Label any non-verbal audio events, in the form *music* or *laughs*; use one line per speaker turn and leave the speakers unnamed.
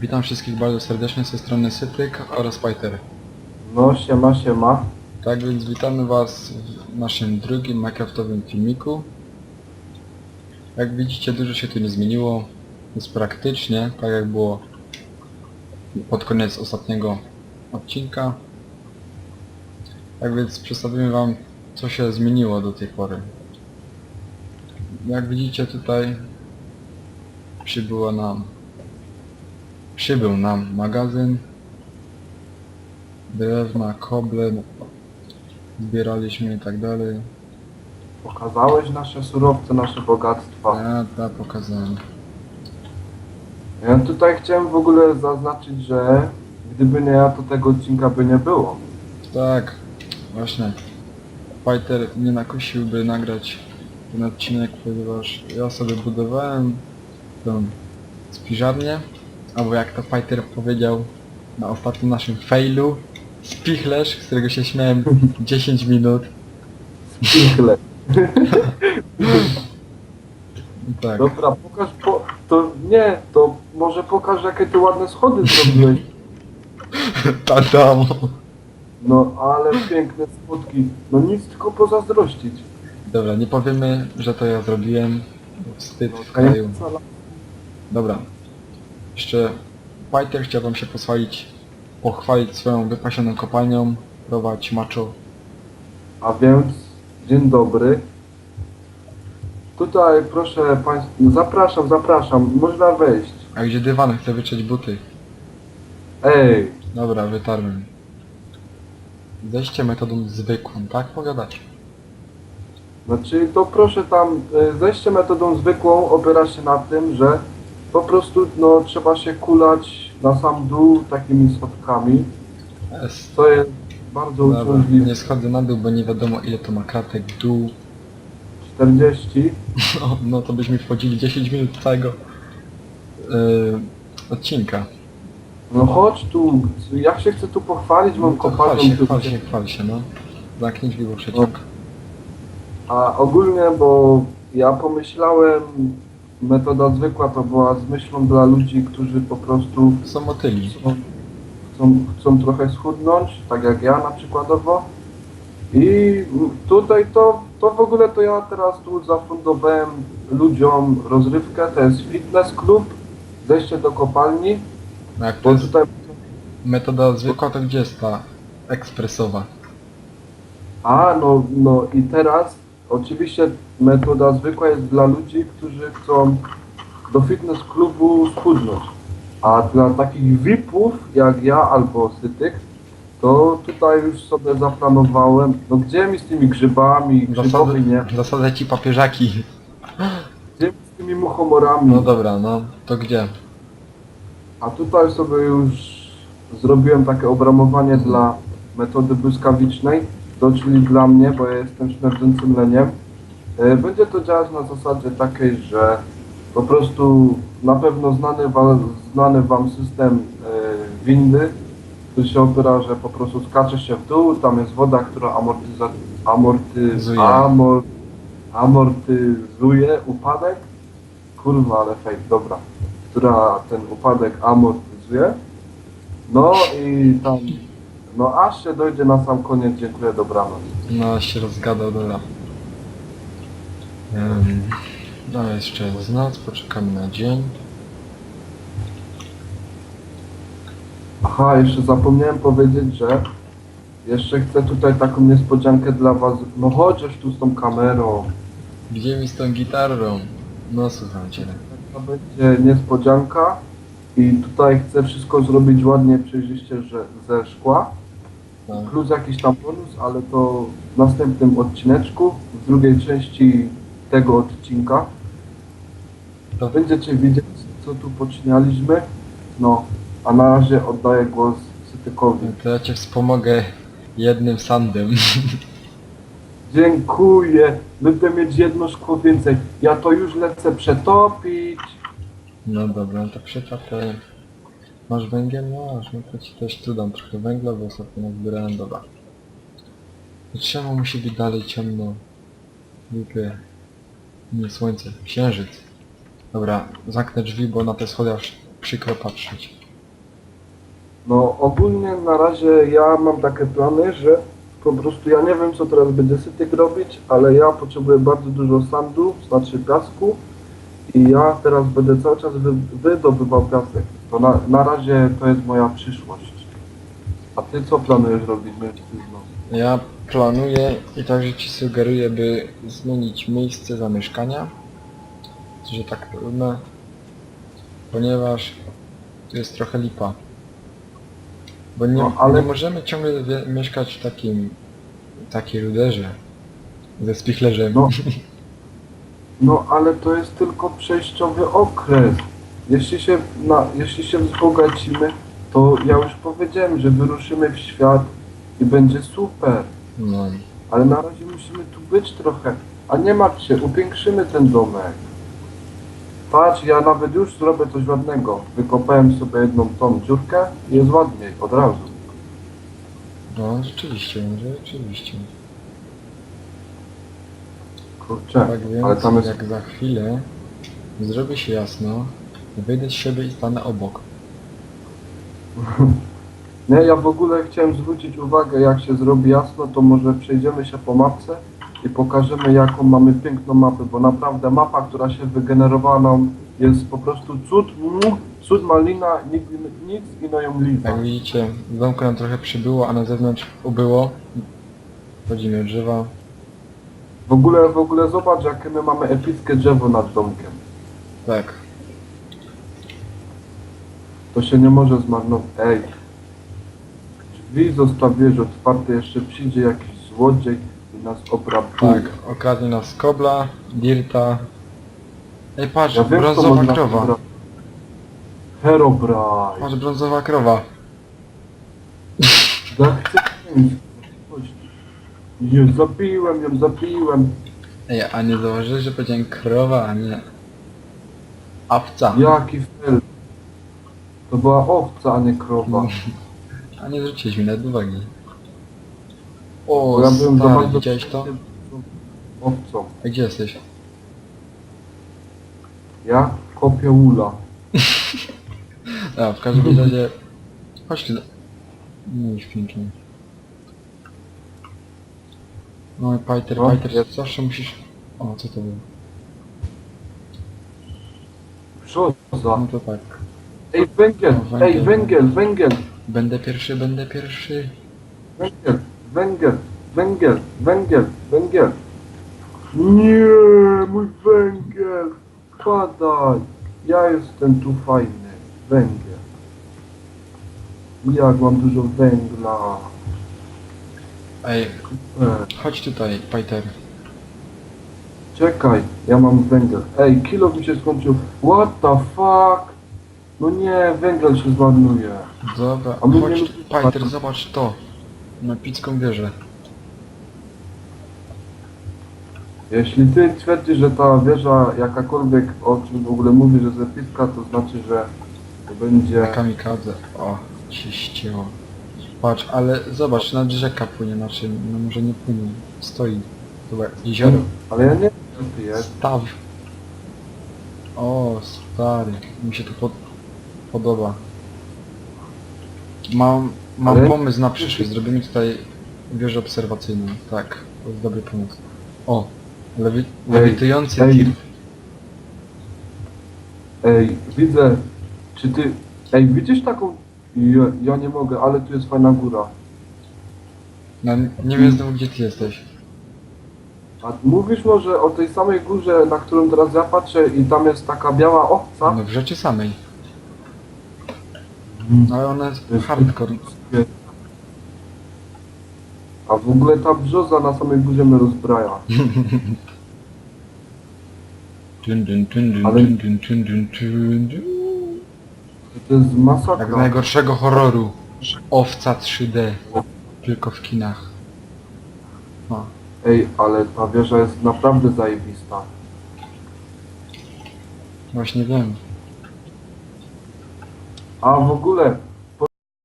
Witam wszystkich bardzo serdecznie ze strony Sytyk oraz Pajter.
No siema, siema.
Tak więc witamy Was w naszym drugim Minecraftowym filmiku. Jak widzicie dużo się tu nie zmieniło. Jest praktycznie tak jak było pod koniec ostatniego odcinka. Tak więc przedstawimy Wam co się zmieniło do tej pory. Jak widzicie tutaj przybyło nam przybył nam magazyn. Drewna, koble zbieraliśmy i tak dalej.
Pokazałeś nasze surowce, nasze bogactwa.
ja ta pokazałem.
Ja tutaj chciałem w ogóle zaznaczyć, że gdyby nie ja, to tego odcinka by nie było.
tak właśnie. Fighter nie nakusiłby nagrać ten odcinek ponieważ ja sobie budowałem tą spiżarnię albo jak to Fighter powiedział na ostatnim naszym failu spichlerz, z którego się śmiałem *laughs* 10 minut
Piękle. *laughs*
tak
Dobra, pokaż po... To nie, to może pokaż jakie ty ładne schody zrobiłeś. *laughs*
Tadam.
No ale piękne spotki. No nic tylko pozazdrościć.
Dobra, nie powiemy, że to ja zrobiłem. Wstyd
No,
w kraju. Dobra. Jeszcze Pajter chciał wam się pochwalić, pochwalić swoją wypasioną kopalnią, prowadź maczo.
A więc, dzień dobry. Tutaj proszę państwa, zapraszam, zapraszam, można wejść.
A gdzie dywan chce wytrzeć buty?
Ej,
Dobra, wytarłem. Zejście metodą zwykłą, tak pogadać.
Znaczy, to proszę tam, e, zejście metodą zwykłą opiera się na tym, że po prostu no, trzeba się kulać na sam dół takimi schodkami, co jest bardzo
Dobra,
uciążliwe.
nie schodzę na dół, bo nie wiadomo ile to ma kratek dół.
40.
No, *laughs* no to byśmy wchodzili 10 minut całego yy, odcinka.
No chodź tu, ja się chcę tu pochwalić, mam
No to chwal się,
tu.
chwal się, chwal się, no. Zamknij drzwi, bo przeciąg.
A ogólnie, bo ja pomyślałem, metoda zwykła to była z myślą dla ludzi, którzy po prostu
Są motyli.
chcą, chcą, chcą trochę schudnąć, tak jak ja na przykładowo. I tutaj to, to w ogóle to ja teraz tu zafundowałem ludziom rozrywkę, to jest fitness klub, zejście do kopalni,
No jak to
bo
jest
tutaj...
metoda zwykła, to gdzie jest ta ekspresowa?
A, no, no i teraz oczywiście metoda zwykła jest dla ludzi, którzy chcą do fitness klubu schudnąć. A dla takich VIP-ów jak ja albo Sytyk, to tutaj już sobie zaplanowałem, no gdzie mi z tymi grzybami, grzybowi nie,
zasadzę ci papieżaki.
gdzie mi z tymi muchomorami.
No dobra, no to gdzie?
A tutaj sobie już zrobiłem takie obramowanie dla metody błyskawicznej, to czyli dla mnie, bo ja jestem śmierdzącym leniem. E, Będzie to działać na zasadzie takiej, że po prostu na pewno znany, wa, znany Wam system e, windy, który się opiera, że po prostu skacze się w dół, tam jest woda, która amortyza, amortyzuje,
Zuje.
amor, amortyzuje upadek. Kurwa, ale fake, dobra która ten upadek amortyzuje. No i tam, no aż się dojdzie na sam koniec, dziękuję, dobranoc.
No się rozgadał, dobra. Um, no jeszcze jest noc, poczekamy na dzień.
Aha, jeszcze zapomniałem powiedzieć, że jeszcze chcę tutaj taką niespodziankę dla was. No chociaż tu z tą kamerą.
Gdzie mi z tą gitarą? No słucham cię.
To będzie niespodzianka i tutaj chcę wszystko zrobić ładnie, przejrzyście że ze szkła.
No.
Plus jakiś tam bonus, ale to w następnym odcineczku, w drugiej części tego odcinka.
To
Będziecie widzieć, co tu poczynialiśmy. No, a na razie oddaję głos Sytykowi.
To ja cię wspomogę jednym sandem. *laughs*
Dziękuję. Będę mieć jedno szkło więcej. Ja to już lecę przetopić.
No dobra, no to przytapę. Masz węgiel? No masz, no to ci też tu dam trochę węgla, bo ostatnio nazbierałem, dobra. Czemu musi być dalej ciemno? Głupie. Nie słońce, księżyc. Dobra, zamknę drzwi, bo na te schody aż przykro patrzeć.
No ogólnie na razie ja mam takie plany, że po prostu ja nie wiem co teraz będzie Sytyk robić, ale ja potrzebuję bardzo dużo sandu, znaczy piasku i ja teraz będę cały czas wy, wydobywał piasek. To na, na razie to jest moja przyszłość. A ty co planujesz robić mężczyzno?
Ja planuję i także ci sugeruję, by zmienić miejsce zamieszkania, że tak trudne, ponieważ tu jest trochę lipa. Bo nie,
No, ale-
nie możemy ciągle wie- mieszkać w takim, takiej ruderze, ze spichlerzem.
No. *laughs* No ale to jest tylko przejściowy okres. Jeśli się, na, jeśli się wzbogacimy, to ja już powiedziałem, że wyruszymy w świat i będzie super.
No.
Ale na razie musimy tu być trochę. A nie martw się, upiększymy ten domek. Patrz, ja nawet już zrobię coś ładnego. Wykopałem sobie jedną tą dziurkę i jest ładniej, od razu.
No rzeczywiście, rzeczywiście.
Kurczę,
Tak więc
ale tam jest...
jak za chwilę zrobi się jasno, wyjdę z siebie i stanę obok. *laughs*
Nie, ja w ogóle chciałem zwrócić uwagę, jak się zrobi jasno, to może przejdziemy się po mapce i pokażemy, jaką mamy piękną mapę, bo naprawdę mapa, która się wygenerowała nam jest po prostu cud, mm, cud malina, nic, nic ino ją liza.
Jak widzicie, w domku nam trochę przybyło, a na zewnątrz ubyło. Chodzimy drzewa.
W ogóle, w ogóle zobacz, jakie my mamy epickie drzewo nad domkiem.
Tak.
To się nie może zmarnować. Ej, drzwi zostawiłeś otwarte, jeszcze przyjdzie jakiś złodziej i nas obrabuje.
Tak, okradnie nas kobla, dirta. Ej patrz,
Ja wiem, co
brązowa
można
krowa.
obrać. Herobrine.
Patrz, brązowa krowa.
Zachciałem. Nie, zabiłem ją, zabiłem.
Ej, a nie zauważyłeś, że powiedziałem krowa, a nie... Awca.
Jaki fel. To była owca, a nie krowa. *laughs*
A nie zwróciłeś mi nawet uwagi.
Bo
O,
ja byłem za
stary,
bardzo
widziałeś to?
Owcą.
A gdzie jesteś?
Ja kopię ula. *laughs*
A, w każdym razie... Chodź tu. No i świnki. No i Pajter,
No,
Pajter,
jest.
zawsze musisz... O, co to było?
Brzoza.
No to tak.
Ej, węgiel,
No,
ej,
węgiel.
węgiel, węgiel,
Będę pierwszy, będę pierwszy.
węgiel, węgiel, węgiel, węgiel, węgiel. Nie, mój węgiel. Padaj. Ja jestem tu fajny. Węgiel. Jak mam dużo węgla.
Ej,
E.
chodź tutaj, Pajter.
Czekaj, ja mam węgiel. Ej, kilo mi się skończył. What the fuck? No nie, węgiel się zmarnuje.
Dobra,
A my nie
chodź,
lubimy
Pajter, zobacz to. Na picką wieżę.
Jeśli ty twierdzisz, że ta wieża jakakolwiek o czym w ogóle mówi, że jest epicka, to znaczy, że to będzie...
Na kamikadze. O, się ścięło. Patrz, ale zobacz, nawet rzeka płynie, znaczy, no może nie płynie. Stoi. Zobacz, jezioro.
Ale ja nie wiem, jest.
Staw. O, stary. Mi się to pod... podoba. Mam, mam
Ale-
pomysł na przyszłość. Zrobimy tutaj wieżę obserwacyjną. Tak, to jest dobry pomysł. O, lewi lewitujący
ej.
tir.
Ej, widzę, czy ty... Ej, widzisz taką... Ja, ja nie mogę, ale tu jest fajna góra.
No, nie wiem znowu gdzie ty jesteś.
A mówisz może o tej samej górze, na którą teraz ja patrzę i tam jest taka biała owca?
No w rzeczy samej.
Mm.
No, ale ona
jest
hardcore.
A w ogóle ta brzoza na samej górze mnie rozbraja. *laughs*
Dun, dun, dun, dun,
Ale-
dun, dun, dun, dun, dun, dun.
To jest
Jak z
masakra.
najgorszego horroru. Owca 3D. Tylko w kinach. No.
Ej, ale ta wieża jest naprawdę zajebista.
Właśnie wiem.
A w ogóle,